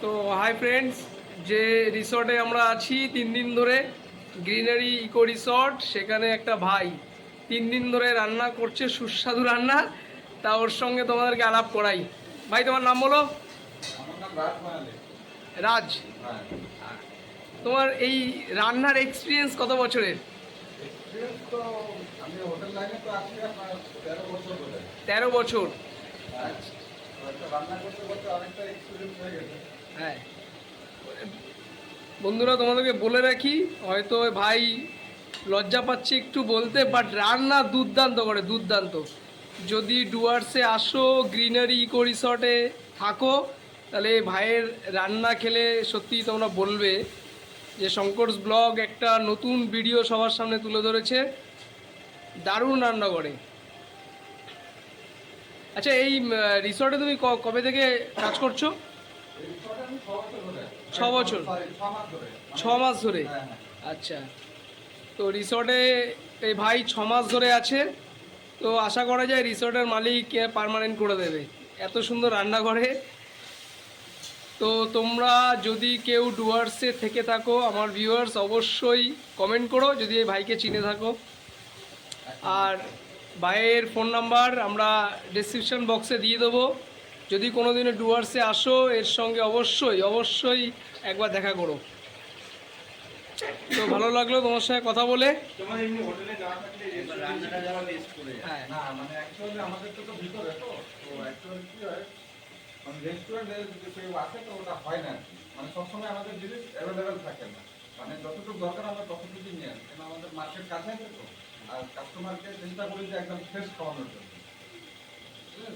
তো hi friends যে রিসর্টে আমরা আছি তিন দিন ধরে গ্রিনারি ইকো রিসর্ট সেখানে একটা ভাই তিন দিন ধরে রান্না করছে সুস্বাদু রান্না তা ওর সঙ্গে তোমাদেরকে আলাপ করাই। ভাই তোমার নাম বলো? রাজ। হ্যাঁ। তোমার এই রান্নার এক্সপিরিয়েন্স কত বছরের? তেরো বছর ধরে তেরো বছর। তো একটা রান্না করতে করতে অনেকটা এক্সপিরিয়েন্স হয়ে গেছে। হ্যাঁ। বন্ধুরা, তোমাদেরকে বলে রাখি, হয়তো ভাই লজ্জা পাচ্ছি একটু বলতে বাট রান্না দুর্দান্ত করে, দুর্দান্ত। যদি ডুয়ার্সে আসো গ্রিনারি ইকো রিসর্টে থাকো, তাহলে ভাইয়ের রান্না খেলে সত্যি তোমরা বলবে যে শঙ্করস ব্লগ একটা নতুন ভিডিও সবার সামনে তুলে ধরেছে। দারুণ রান্না করে। আচ্ছা এই রিসর্টে তুমি কবে থেকে কাজ করছ? ছ বছর? ছ মাস ধরে। হ্যাঁ হ্যাঁ। আচ্ছা। তো রিসর্টে এই ভাই ছ মাস ধরে আছে। তো আশা করা যায় রিসর্টের মালিক পার্মানেন্ট করে দেবে। এত সুন্দর রান্না করে তো তোমরা যদি কেউ ডুয়ার্সে থেকে থাকো আমার ভিউয়ার্স অবশ্যই কমেন্ট করো যদি এই ভাইকে চিনে থাকো। আর ভাইয়ের ফোন নাম্বার আমরা ডিসক্রিপশন বক্সে দিয়ে দেবো। যদি কোনো দিনে ডুয়ার্সে আসো এর সঙ্গে অবশ্যই অবশ্যই একবার দেখা করো। তো ভালো লাগল তোমার সঙ্গে কথা বলে। করে। হ্যাঁ। মানে অ্যাকচুয়ালি আমাদের তো তো ভিতরে তো তো অ্যাকচুয়ালি কি হয় মানে রেস্টুরেন্টে যে কেউ আসে তো ওটা হয় না মানে সবসময় আমাদের জিনিস অ্যাভেলেবেল থাকে না। মানে যতটুকু দরকার আমরা ততটুকুই নিয়ে আসি। কেন আমাদের মার্কেট কাছে আছে তো আর কাস্টমারকে চেষ্টা করি যে একদম ফ্রেশ খাওয়ানোর জন্য। বুঝলেন?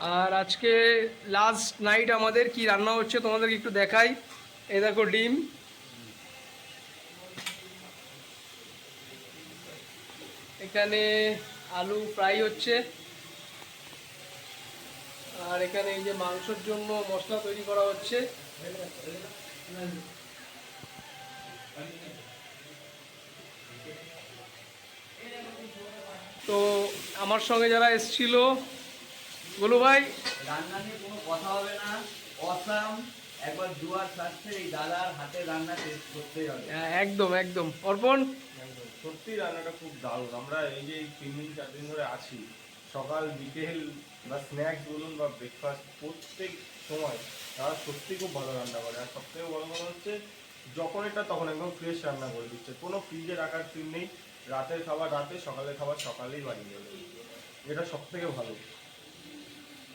আর আজকে লাস্ট নাইট আমাদের কি রান্না হচ্ছে তোমাদেরকে একটু দেখাই। এই দেখো ডিম। এখানে আলু ফ্রাই হচ্ছে। আর এখানে এই যে মাংসের জন্য মশলা তৈরি করা হচ্ছে। তো আমার সঙ্গে যারা এসছিল বলো ভাই। রান্না নিয়ে কোনো কথা হবে না। অসাম একবার দুয়ার আসছে এই দাদার হাতে রান্না টেস্ট করতেই হবে। হ্যাঁ, একদম একদম। অর্পণ? সত্যি রান্নাটা খুব দারুণ। আমরা এই যে এই তিন দিন চার দিন ধরে আছি সকাল বিকেল বা স্ন্যাক্স বলুন বা ব্রেকফাস্ট প্রত্যেক সময় তারা সত্যি খুব ভালো রান্না করে। আর সবথেকে বড় কথা হচ্ছে যখন এটা তখন একদম ফ্রেশ রান্না করে দিচ্ছে। কোনো ফ্রিজে রাখার সিন নেই। রাতের খাবার রাতে সকালের খাবার সকালেই বানিয়ে দেবে। এটা সব থেকে ভালো।